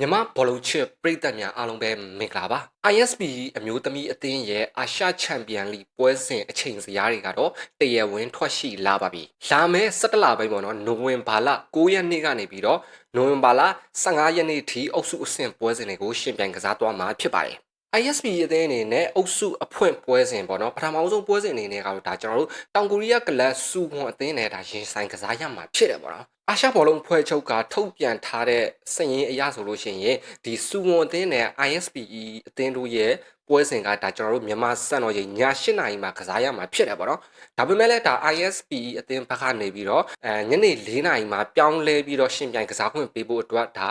မြမဘောလုံးချစ်ပရိသတ်များအားလုံးပဲမင်္ဂလာပါ ISP အမျိုးသမီးအသင်းရဲ့အာရှချန်ပီယံလိပွဲစဉ်အချိန်စရာတွေကတော့တရဝင်ထွက်ရှိလာပါပြီလာမယ့်17လပိုင်းပေါ့နော်နိုဝင်ဘာလ9ရက်နေ့ကနေပြီးတော့နိုဝင်ဘာလ15ရက်နေ့ထိအုပ်စုအဆင့်ပွဲစဉ်တွေကိုရှင်ပြိုင်ကစားသွားမှာဖြစ်ပါတယ် ISP အသင်းအနေနဲ့အုပ်စုအဖွင့်ပွဲစဉ်ပေါ့နော်ပထမဆုံးပွဲစဉ်အနေနဲ့ကတော့ဒါကျွန်တော်တို့တောင်ကိုရီးယားကလပ်စူခွန်အသင်းနဲ့ဒါရင်ဆိုင်ကစားရမှာဖြစ်တယ်ပေါ့နော်အာရှဘောလုံးဖွဲ့ချုပ်ကထုတ်ပြန်ထားတဲ့စည်ရင်းအရဆိုလို့ရှိရင်ဒီစူဝန်အသင်းနဲ့ ISPE အသင်းတို့ရဲ့ပွဲစဉ်ကဒါကျွန်တော်တို့မြန်မာစံတော်ချိန်ည8နာရီမှာကစားရမှာဖြစ်တယ်ပေါ့နော်ဒါပေမဲ့လည်းဒါ ISPE အသင်းဘက်ကနေပြီးတော့အဲညနေ4နာရီမှာပြောင်းလဲပြီးတော့ရှင်ပြိုင်ကစားခွင့်ပေးဖို့အတွက်ဒါ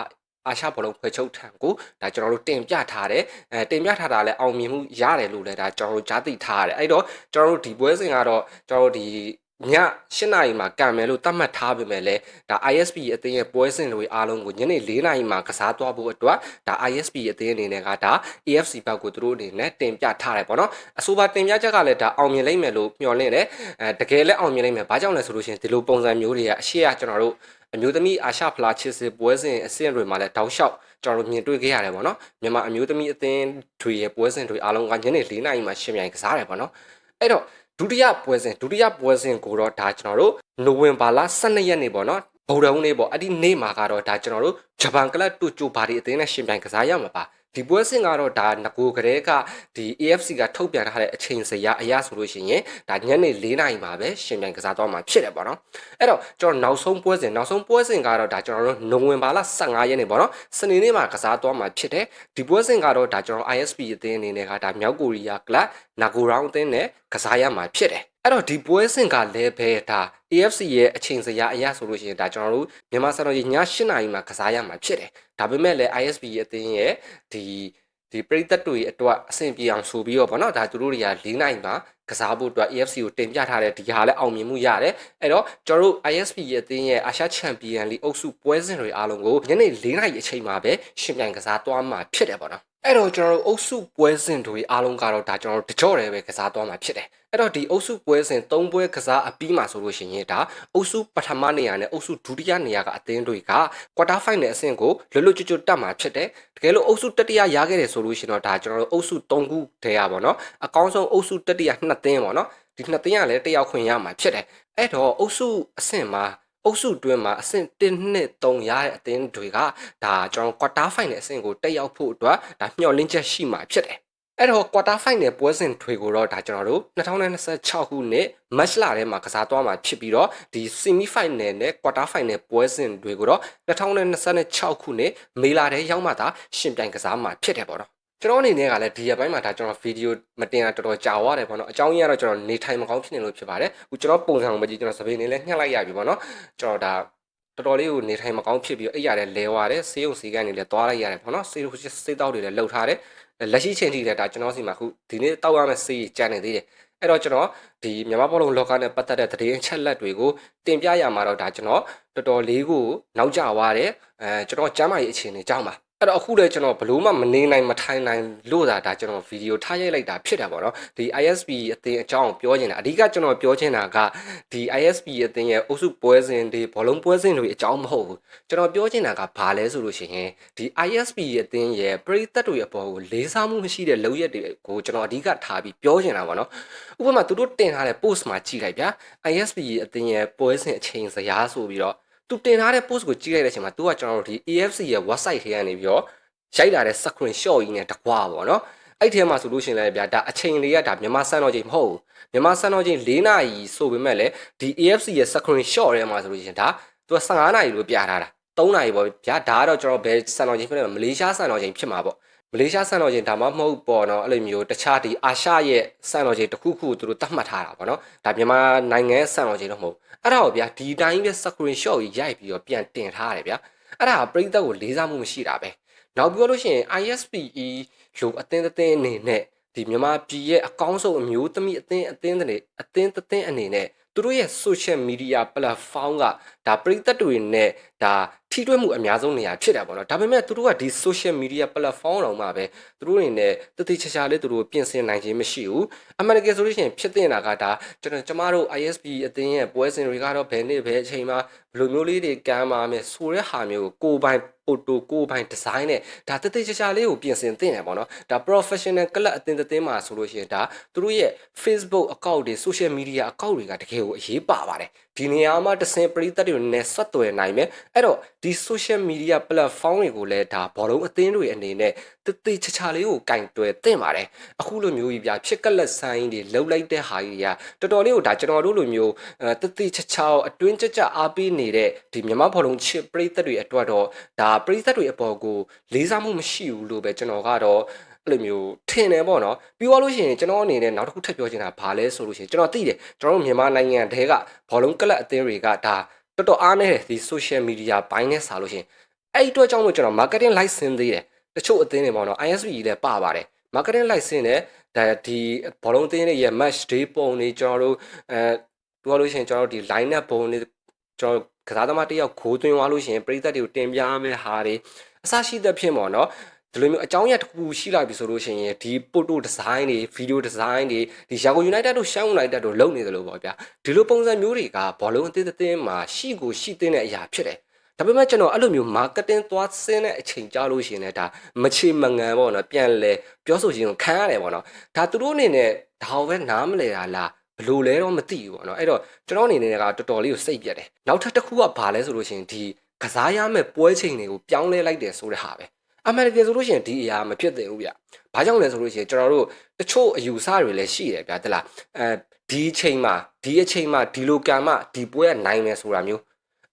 အာရှဘောလုံးဖွဲ့ချုပ်ထံကိုဒါကျွန်တော်တို့တင်ပြထားတယ်အဲတင်ပြထားတာလည်းအောင်မြင်မှုရတယ်လို့လည်းဒါကျွန်တော်တို့ကြားသိထားရတယ်အဲ့တော့ကျွန်တော်တို့ဒီပွဲစဉ်ကတော့ကျွန်တော်တို့ဒီ ည8နာရီမှာကံမယ်လို့သတ်မှတ်ထားပေမဲ့လည်းဒါ ISP အသင်းရဲ့ပွဲစဉ်တွေအားလုံးကိုညနေ4နာရီမှာကစားသွားဖို့အတွက်ဒါ ISP အသင်းအနေနဲ့ကဒါ AFC ဘက်ကိုသူတို့အနေနဲ့တင်ပြထားတယ်ပေါ့နော်အဆိုပါတင်ပြချက်ကလည်းဒါအောင်မြင်လိမ့်မယ်လို့မျှော်လင့်တယ်အဲတကယ်လည်းအောင်မြင်လိမ့်မယ်ဘာကြောင့်လဲဆိုလို့ရှိရင်ဒီလိုပုံစံမျိုးတွေကအရှိရကျွန်တော်တို့အမျိုးသမီးအာရှဖလားချစ်စစ်ပွဲစဉ်အဆင့်တွေမှာလည်းတောက်လျှောက်ကျွန်တော်တို့မြင်တွေ့ခဲ့ရတယ်ပေါ့နော်မြန်မာအမျိုးသမီးအသင်းတွေရဲ့ပွဲစဉ်တွေအားလုံးကညနေ4နာရီမှာရှင်ပြိုင်ကစားတယ်ပေါ့နော်အဲ့တော့ ဒုတိယပွဲစဉ်ဒုတိယပွဲစဉ်ကိုတော့ဒါကျွန်တော်တို့နိုဝင်ဘာလ12ရက်နေ့ပေါ့နော်ဗုဒ္ဓဟူးနေ့ပေါ့အဲ့ဒီနေ့မှာကတော့ဒါကျွန်တော်တို့ဂျပန်ကလပ်တူချိုဘာဒီအသင်းနဲ့ရှင်ပြိုင်ကစားရမှာပါ ဒီပွဲစဉ်ကတော့ဒါငကိုကလေးကဒီ AFC ကထုတ်ပြန်ထားတဲ့အချိန်စရာအရာဆိုလို့ရှိရင်ဒါညနေ4နာရီမှာပဲရှင်ပြိုင်ကစားသွားမှာဖြစ်တယ်ပေါ့နော်အဲ့တော့ကျွန်တော်နောက်ဆုံးပွဲစဉ်နောက်ဆုံးပွဲစဉ်ကတော့ဒါကျွန်တော်တို့နိုဝင်ဘာလ15ရက်နေ့ပေါ့နော်စနေနေ့မှာကစားသွားမှာဖြစ်တယ်ဒီပွဲစဉ်ကတော့ဒါကျွန်တော် ISP အသင်းအနေနဲ့ကဒါမြောက်ကိုရီးယားကလပ်နာဂိုရောင်းအသင်းနဲ့ကစားရမှာဖြစ်တယ် အဲ့တော့ဒီပွဲစဉ်ကလည်းပဲဒါ AFC ရဲ့အချိန်စရာအရာဆိုလို့ရှိရင်ဒါကျွန်တော်တို့မြန်မာစံတော်ကြီးည7နာရီမှာကစားရမှာဖြစ်တယ်ဒါပေမဲ့လည်း ISP ရဲ့အသင်းရဲ့ဒီဒီပရိသတ်တွေအတွက်အဆင်ပြေအောင်ဆိုပြီးတော့ဗောနော်ဒါသူတို့တွေက၄နိုင်မှာကစားဖို့အတွက် AFC ကိုတင်ပြထားတဲ့ဒီဟာလည်းအောင်မြင်မှုရတယ်အဲ့တော့ကျွန်တော်တို့ ISP ရဲ့အသင်းရဲ့အာရှချန်ပီယံလိအုပ်စုပွဲစဉ်တွေအားလုံးကိုညနေ၄နာရီအချိန်မှာပဲရှင်ပြိုင်ကစားသွားမှာဖြစ်တယ်ဗောနော် အဲ့တော့ကျွန်တော်တို့အုပ်စုပွဲစဉ်တွေအားလုံးကတော့ဒါကျွန်တော်တို့တကြော့တယ်ပဲကစားသွားမှာဖြစ်တယ်အဲ့တော့ဒီအုပ်စုပွဲစဉ်၃ပွဲကစားအပြီးမှာဆိုလို့ရှိရင်ဒါအုပ်စုပထမနေရာနဲ့အုပ်စုဒုတိယနေရာကအသင်းတွေကကွာတာဖိုင်နယ်အဆင့်ကိုလွတ်လွတ်ကျွတ်ကျွတ်တက်မှာဖြစ်တယ်တကယ်လို့အုပ်စုတတိယရခဲ့တယ်ဆိုလို့ရှိရင်တော့ဒါကျွန်တော်တို့အုပ်စု၃ခုတည်းရပါတော့အကောင်းဆုံးအုပ်စုတတိယနှစ်သင်းပေါ့နော်ဒီနှစ်သင်းကလည်းတယောက်ခွင့်ရမှာဖြစ်တယ်အဲ့တော့အုပ်စုအဆင့်မှာ အုပ်စုတွင်းမှာအဆင့်1နှစ်3ရတဲ့အသင်းတွေကဒါကျွန်တော် quarter final အဆင့်ကိုတက်ရောက်ဖို့အတွက်ဒါမျှော်လင့်ချက်ရှိမှာဖြစ်တယ်အဲ့တော့ quarter final ပွဲစဉ်တွေကိုတော့ဒါကျွန်တော်တို့2026ခုနှစ် match လထဲမှာကစားသွားမှာဖြစ်ပြီးတော့ဒီ semi final နဲ့ quarter final ပွဲစဉ်တွေကိုတော့2026ခုနှစ်မေလထဲရောက်မှသာရှင်ပြိုင်ကစားမှာဖြစ်တယ်ပေါ့နော် ကျွန်တော်အနေနဲ့ကလည်းဒီရက်ပိုင်းမှာဒါကျွန်တော်ဗီဒီယိုမတင်တာတော်တော်ကြာသွားတယ်ပေါ့နော်အကြောင်းကြီးကတော့ကျွန်တော်နေထိုင်မကောင်းဖြစ်နေလို့ဖြစ်ပါတယ်အခုကျွန်တော်ပုံစံကိုမကြည့်ကျွန်တော်စပင်းနေလဲညှက်လိုက်ရပြီပေါ့နော်ကျွန်တော်ဒါတော်တော်လေးကိုနေထိုင်မကောင်းဖြစ်ပြီးအိပ်ရတယ်လဲသွားတယ်ဆေးရုံဆေးကန်တွေလည်းသွားလိုက်ရတယ်ပေါ့နော်ဆေးဆေးတောက်တွေလည်းလှုပ်ထားတယ်လက်ရှိချိန်ထိလည်းဒါကျွန်တော်စီမှာအခုဒီနေ့တောက်ရမယ့်ဆေးကြီးကြံနေသေးတယ်အဲ့တော့ကျွန်တော်ဒီမြန်မာဘောလုံးလောကနဲ့ပတ်သက်တဲ့သတင်းအချက်လက်တွေကိုတင်ပြရမှာတော့ဒါကျွန်တော်တော်တော်လေးကိုနောက်ကျသွားတယ်အဲကျွန်တော်ကျမ်းမာရေးအခြေအနေကြောင်းပါ အဲ့တော့အခုလည်းကျွန်တော်ဘလို့မှမနေနိုင်မထိုင်နိုင်လို့သာဒါကျွန်တော်ဗီဒီယိုထားရိုက်လိုက်တာဖြစ်တာပေါ့နော်ဒီ ISP အသင်းအကြောင်းပြောချင်တာအဓိကကျွန်တော်ပြောချင်တာကဒီ ISP အသင်းရဲ့အုပ်စုပွဲစဉ်တွေဘောလုံးပွဲစဉ်တွေအကြောင်းမဟုတ်ဘူးကျွန်တော်ပြောချင်တာကဘာလဲဆိုလို့ရှိရင်ဒီ ISP အသင်းရဲ့ပရိသတ်တွေအပေါ်ကိုလေးစားမှုမရှိတဲ့လုပ်ရက်တွေကိုကျွန်တော်အဓိကထားပြီးပြောချင်တာပေါ့နော်ဥပမာသူတို့တင်ထားတဲ့ post မှာကြည့်လိုက်ဗျာ ISP အသင်းရဲ့ပွဲစဉ်အချိန်စရာဆိုပြီးတော့ သူတင်ထားတဲ့ post ကိုကြည့်လိုက်တဲ့အချိန်မှာသူကကျွန်တော်တို့ဒီ AFC ရဲ့ website ထဲကနေပြီးတော့ရိုက်လာတဲ့ screen shot ကြီးနဲ့တကွာပေါ့နော်အဲ့ထဲမှာဆိုလို့ရှိရင်လည်းဗျာဒါအချိန်လေးကဒါမြန်မာစံတော်ချိန်မဟုတ်ဘူးမြန်မာစံတော်ချိန်၄နာရီဆိုပေမဲ့လည်းဒီ AFC ရဲ့ screen shot ထဲမှာဆိုလို့ရှိရင်ဒါသူက15နာရီလို့ပြထားတာ3နာရီပေါ့ဗျာဒါကတော့ကျွန်တော်ဘယ်စံတော်ချိန်ဖြစ်လဲမလေးရှားစံတော်ချိန်ဖြစ်မှာပေါ့ မလေးရှားစံတော်ချိန်ဒါမှမဟုတ်ပေါ့နော်အဲ့လိုမျိုးတခြားဒီအာရှရဲ့စံတော်ချိန်တစ်ခုခုသူတို့သတ်မှတ်ထားတာပေါ့နော်ဒါမြန်မာနိုင်ငံစံတော်ချိန်တော့မဟုတ်အဲ့ဒါကိုဗျာဒီတိုင်းပဲ screen shot ကြီးရိုက်ပြီးတော့ပြန်တင်ထားရတယ်ဗျာအဲ့ဒါကပရိသတ်ကိုလေးစားမှုမရှိတာပဲနောက်ပြောလို့ရှိရင် ISPE လိုအသင်းအသင်းအနေနဲ့ဒီမြန်မာပြည်ရဲ့အကောင်းဆုံးအမျိုးသမီးအသင်းအသင်းတွေအသင်းအသင်းအနေနဲ့ သူတို့ရဲ့ social media platform ကဒါပရိသတ်တွေနဲ့ဒါထိတွေ့မှုအများဆုံးနေရာဖြစ်တာပေါ့နော်ဒါပေမဲ့သူတို့ကဒီ social media platform တော့မှပဲသူတို့အနေနဲ့တတိချာချာလေးသူတို့ပြင်ဆင်နိုင်ခြင်းမရှိဘူးအမှန်တကယ်ဆိုလို့ရှိရင်ဖြစ်တင်တာကဒါကျွန်တော်ကျမတို့ ISP အသင်းရဲ့ပွဲစဉ်တွေကတော့ဘယ်နေ့ဘယ်အချိန်မှာဘယ်လိုမျိုးလေးတွေကမ်းပါမယ်ဆိုတဲ့ဟာမျိုးကိုကိုပိုင် ပိုတိုကိုယ်ပိုင်ဒီဇိုင်းနဲ့ဒါတသေးချာချာလေးကိုပြင်ဆင်သင့်တယ်ပေါ့နော်ဒါ professional ကလပ်အသင်းသင်းမှာဆိုလို့ရှိရင်ဒါသူတို့ရဲ့ Facebook account တွေ social media account တွေကတကယ်ကိုအရေးပါပါတယ် ဒီနေရာမှာတစင်ပရိသတ်တွေနဲ့ဆက်သွယ်နိုင်မယ်အဲ့တော့ဒီ social media platform တွေကိုလည်းဒါဘောလုံးအသင်းတွေအနေနဲ့တသေးချာချာလေးကိုကင်တွယ်သင့်ပါတယ်အခုလိုမျိုးကြီးပြဖြစ်ကလပ်ဆိုင်တွေလှုပ်လိုက်တဲ့ဟာကြီးကတော်တော်လေးကိုဒါကျွန်တော်တို့လိုမျိုးအဲတသေးချာချာအတွင်းကြကြအားပေးနေတဲ့ဒီမြန်မာဘောလုံးချစ်ပရိသတ်တွေအတွက်တော့ဒါပရိသတ်တွေအပေါ်ကိုလေးစားမှုမရှိဘူးလို့ပဲကျွန်တော်ကတော့ အဲ့လိုမျိုးထင်တယ်ပေါ့နော်ပြီးသွားလို့ရှိရင်ကျွန်တော်အနေနဲ့နောက်တစ်ခုထပ်ပြောချင်တာဘာလဲဆိုလို့ရှိရင်ကျွန်တော်သိတယ်ကျွန်တော်တို့မြန်မာနိုင်ငံတဲကဘောလုံးကလပ်အသင်းတွေကဒါတော်တော်အားနေတယ်ဒီ social media ဘိုင်းနဲ့စာလို့ရှိရင်အဲ့ဒီအတွက်ကြောင့်မို့ကျွန်တော် marketing license သေးတယ်တချို့အသင်းတွေပေါ့နော် ISB လည်းပါပါတယ် marketing license နဲ့ဒါဒီဘောလုံးအသင်းတွေရဲ့ match day ပုံတွေကျွန်တော်တို့အဲပြောလို့ရှိရင်ကျွန်တော်တို့ဒီ line up ပုံတွေကျွန်တော်ကစားသမားတစ်ယောက်ခိုးသွင်းသွားလို့ရှိရင်ပရိသတ်တွေကိုတင်ပြမယ့်ဟာတွေအစရှိသဖြင့်ပေါ့နော် ဒီလိုမျိုးအကြောင်းအရာတစ်ခုရှိလာပြီဆိုလို့ရှိရင်ဒီ photo design တွေ video design တွေဒီရာဂို United တို့ Shan United တို့လုပ်နေတယ်လို့ပေါ့ဗျာဒီလိုပုံစံမျိုးတွေကဘောလုံးအသင်းအသင်းမှာရှိကိုရှိတဲ့အရာဖြစ်တယ်ဒါပေမဲ့ကျွန်တော်အဲ့လိုမျိုး marketing သွားဆင်းတဲ့အချိန်ကြာလို့ရှိရင်လည်းဒါမချေမငံပေါ့နော်ပြန်လဲပြောဆိုခြင်းကိုခံရတယ်ပေါ့နော်ဒါသူတို့အနေနဲ့ဒါပဲနားမလဲတာလားဘလို့လဲတော့မသိဘူးပေါ့နော်အဲ့တော့ကျွန်တော်အနေနဲ့ကတော်တော်လေးကိုစိတ်ပြက်တယ်နောက်ထပ်တစ်ခုကဘာလဲဆိုလို့ရှိရင်ဒီကစားရမယ့်ပွဲချိန်တွေကိုပြောင်းလဲလိုက်တယ်ဆိုတဲ့ဟာပဲ အမေရိကန်ဆိုလို့ရှိရင်ဒီအရာမဖြစ်သင့်ဘူးဗျ။ဘာကြောင့်လဲဆိုလို့ရှိရင်ကျွန်တော်တို့တချို့အယူဆတွေလည်းရှိတယ်ဗျာတလား။အဲဒီအချိန်မှာဒီအချိန်မှာဒီလိုကံမှဒီပွဲကနိုင်မယ်ဆိုတာမျိုး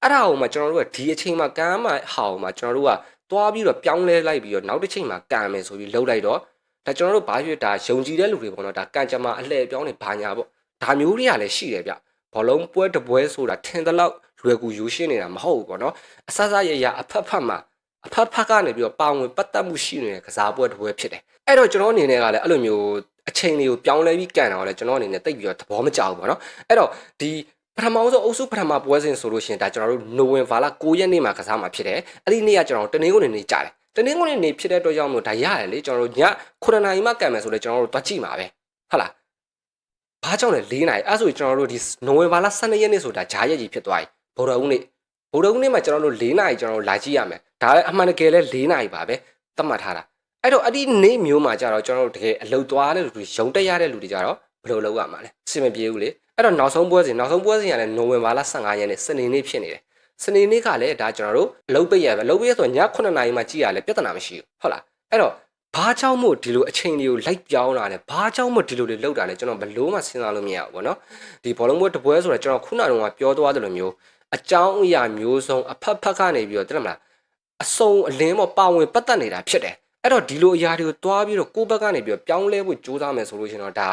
အဲ့ဒါအောင်မှကျွန်တော်တို့ကဒီအချိန်မှာကံမှဟာအောင်မှကျွန်တော်တို့ကသွားပြီးတော့ပြောင်းလဲလိုက်ပြီးတော့နောက်တစ်ချိန်မှာကံမယ်ဆိုပြီးလှုပ်လိုက်တော့ဒါကျွန်တော်တို့ဘာဖြစ်ဒါယုံကြည်တဲ့လူတွေပေါ့နော်ဒါကံကြမ္မာအလှည့်ပြောင်းနေဘာညာပေါ့ဒါမျိုးတွေကလည်းရှိတယ်ဗျဘောလုံးပွဲတပွဲဆိုတာထင်သလောက်လွယ်ကူယူရှင်းနေတာမဟုတ်ဘူးပေါ့နော်အဆဆရရအဖက်ဖက်မှာ အဖက်ဖက်ကနေပြီးတော့ပါဝင်ပတ်သက်မှုရှိနေတဲ့ကစားပွဲတပွဲဖြစ်တယ်အဲ့တော့ကျွန်တော်အနေနဲ့ကလည်းအဲ့လိုမျိုးအချိန်လေးကိုပြောင်းလဲပြီးကန်တော့လဲကျွန်တော်အနေနဲ့တိတ်ပြီးတော့သဘောမကျဘူးပေါ့နော်အဲ့တော့ဒီပထမဆုံးအုပ်စုပထမပွဲစဉ်ဆိုလို့ရှိရင်ဒါကျွန်တော်တို့နိုဝင်ဘာလ9ရက်နေ့မှာကစားမှာဖြစ်တယ်အဲ့ဒီနေ့ကကျွန်တော်တနင်္ဂနွေနေ့ကြာတယ်တနင်္ဂနွေနေ့ဖြစ်တဲ့အတွက်ကြောင့်မို့ဒါရတယ်လေကျွန်တော်တို့ည9နာရီမှကန်မယ်ဆိုလဲကျွန်တော်တို့တွားကြည့်မှာပဲဟုတ်လားဘာကြောင့်လဲ၄နာရီအဲ့ဆိုကျွန်တော်တို့ဒီနိုဝင်ဘာလ12ရက်နေ့ဆိုတာဂျားရက်ကြီးဖြစ်သွားပြီဗုဒ္ဓဦးနေ့ဗုဒ္ဓဦးနေ့မှာကျွန်တော်တို့၄နာရီကျွန်တော်တို့လာကြည့်ရမယ် ဒါလည်းအမှန်တကယ်လဲ၄နာရီပါပဲသတ်မှတ်ထားတာအဲ့တော့အဲ့ဒီနေ့မျိုးမှာကျတော့ကျွန်တော်တို့တကယ်အလုတ်သွားတဲ့လူတွေရုံတက်ရတဲ့လူတွေကြတော့ဘယ်လိုလုပ်ရမှာလဲအဆင်မပြေဘူးလေအဲ့တော့နောက်ဆုံးပွဲစဉ်နောက်ဆုံးပွဲစဉ်ကလည်းနိုဝင်ဘာလ15ရက်နေ့စနေနေ့ဖြစ်နေတယ်စနေနေ့ကလည်းဒါကျွန်တော်တို့အလုပ်ပိတ်ရပဲအလုပ်ပိတ်ရဆိုည9နာရီမှကြည့်ရလဲပြဿနာမရှိဘူးဟုတ်လားအဲ့တော့ဘာကြောင့်မို့ဒီလိုအချိန်တွေကိုလိုက်ပြောင်းလာလဲဘာကြောင့်မို့ဒီလိုတွေလောက်တာလဲကျွန်တော်ဘလို့မှစဉ်းစားလို့မရဘူးဗောနော်ဒီဘောလုံးပွဲတပွဲဆိုတော့ကျွန်တော်ခုနကပြောသွားတယ်လို့မျိုးအကြောင်းအရာမျိုးစုံအဖက်ဖက်ကနေပြီးတော့တိရမလား အစုံအလင်းပေါ်ပါဝင်ပတ်သက်နေတာဖြစ်တယ်အဲ့တော့ဒီလိုအရာတွေကိုတွားပြီးတော့ကိုယ့်ဘက်ကနေပြီးတော့ပြောင်းလဲဖို့ကြိုးစားမယ်ဆိုလို့ရှိရင်တော့ဒါ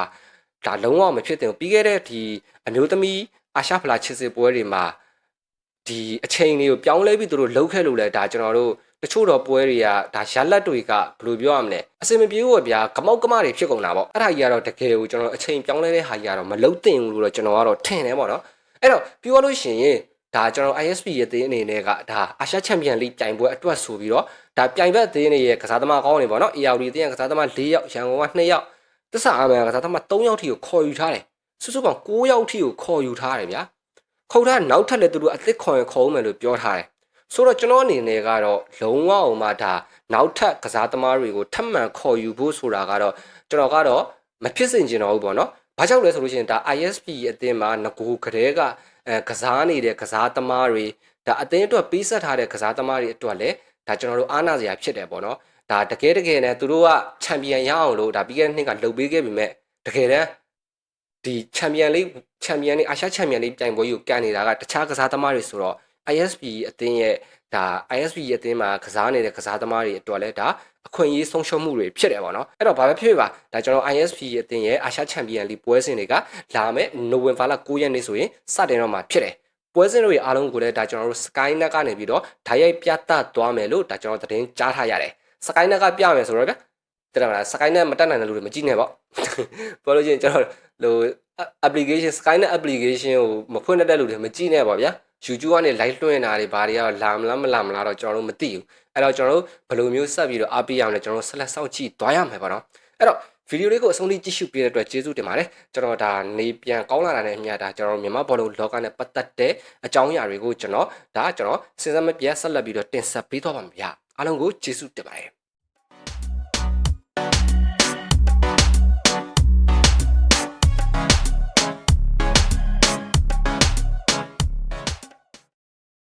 ဒါလုံးဝမဖြစ်သင့်ဘူးပြီးခဲ့တဲ့ဒီအမျိုးသမီးအာရှဖလားချစ်စစ်ပွဲတွေမှာဒီအချိန်လေးကိုပြောင်းလဲပြီးသူတို့လှုပ်ခဲ့လို့လဲဒါကျွန်တော်တို့တချို့တော့ပွဲတွေကဒါရလက်တွေကဘယ်လိုပြောရမလဲအစင်မပြေဘူးဗျာကမောက်ကမတွေဖြစ်ကုန်တာပေါ့အဲ့ဒါကြီးကတော့တကယ်ကိုကျွန်တော်အချိန်ပြောင်းလဲတဲ့ဟာကြီးကတော့မလုံသင့်ဘူးလို့တော့ကျွန်တော်ကတော့ထင်တယ်ပေါ့နော်အဲ့တော့ပြောလို့ရှိရင် ဒါကျွန်တော် ISP ရဲ့သေးအနေနဲ့ကဒါအာရှချန်ပီယံလိပြိုင်ပွဲအတွက်ဆိုပြီးတော့ဒါပြိုင်ဘက်သေးအနေရဲ့ကစားသမားကောင်းနေပေါ့နော် ARD သေးရဲ့ကစားသမား၄ယောက်ရန်ကုန်က2ယောက်တစ္ဆာအာမန်ကစားသမား3ယောက်ထိကိုခေါ်ယူထားတယ်စုစုပေါင်း9ယောက်ထိကိုခေါ်ယူထားတယ်ဗျာခေါ်ထားနောက်ထပ်လည်းသူတို့အသစ်ခေါ်ရင်ခေါ်ဦးမယ်လို့ပြောထားတယ်ဆိုတော့ကျွန်တော်အနေနဲ့ကတော့လုံးဝအောင်မှဒါနောက်ထပ်ကစားသမားတွေကိုထပ်မံခေါ်ယူဖို့ဆိုတာကတော့ကျွန်တော်ကတော့မဖြစ်စေချင်တော့ဘူးပေါ့နော်ဘာကြောင့်လဲဆိုလို့ရှိရင်ဒါ ISP အသင်းမှာငကိုကလေးက အဲကစားနေတဲ့ကစားသမားတွေဒါအသင်းအတွက်ပေးဆက်ထားတဲ့ကစားသမားတွေအတွက်လည်းဒါကျွန်တော်တို့အားနာစရာဖြစ်တယ်ပေါ့နော်ဒါတကယ်တကယ်နဲ့သူတို့ကချန်ပီယံရအောင်လို့ဒါပြီးခဲ့တဲ့နှစ်ကလှုပ်ပေးခဲ့ပေမဲ့တကယ်တမ်းဒီချန်ပီယံလိချန်ပီယံလိအာရှချန်ပီယံလိပြိုင်ပွဲကိုကန်နေတာကတခြားကစားသမားတွေဆိုတော့ ISP အသင်းရဲ့ ဒါ ISP ရဲ့အသင်းမှာကစားနေတဲ့ကစားသမားတွေအတွက်လည်းဒါအခွင့်အရေးဆုံးရှုံးမှုတွေဖြစ်တယ်ပေါ့နော်အဲ့တော့ဘာပဲဖြစ်ဖြစ်ပါဒါကျွန်တော် ISP ရဲ့အသင်းရဲ့အာရှချန်ပီယံလိပွဲစဉ်တွေကလာမယ့်နိုဝင်ဘာလ9ရက်နေ့ဆိုရင်စတင်တော့မှာဖြစ်တယ်ပွဲစဉ်တွေအားလုံးကိုလည်းဒါကျွန်တော်တို့ Skynet ကနေပြီးတော့ဓာတ်ရိုက်ပြသသွားမယ်လို့ဒါကျွန်တော်သတင်းကြားထားရတယ် Skynet ကပြမယ်ဆိုတော့ဗျတဲ့မလား Skynet မတက်နိုင်တဲ့လူတွေမကြည့်နဲ့ပေါ့ပြောလို့ချင်းကျွန်တော်ဟို application Skynet application ကိုမဖွင့်တတ်တဲ့လူတွေမကြည့်နဲ့ပေါ့ဗျာ YouTube ကနေ live လွှင့်တာတွေဘာတွေကတော့လာမလားမလာမလားတော့ကျွန်တော်တို့မသိဘူးအဲ့တော့ကျွန်တော်တို့ဘယ်လိုမျိုးဆက်ပြီးတော့အားပေးရမလဲကျွန်တော်တို့ဆက်လက်စောင့်ကြည့်သွားရမယ်ပေါ့နော်အဲ့တော့ဗီဒီယိုလေးကိုအဆုံးထိကြည့်ရှုပေးတဲ့အတွက်ကျေးဇူးတင်ပါတယ်ကျွန်တော်ဒါနေပြန်ကောင်းလာတာနဲ့အမျှဒါကျွန်တော်မြန်မာဘောလုံးလောကနဲ့ပတ်သက်တဲ့အကြောင်းအရာတွေကိုကျွန်တော်ဒါကျွန်တော်စဉ်းစားမပြတ်ဆက်လက်ပြီးတော့တင်ဆက်ပေးသွားပါမယ်ဗျာအားလုံးကိုကျေးဇူးတင်ပါတယ်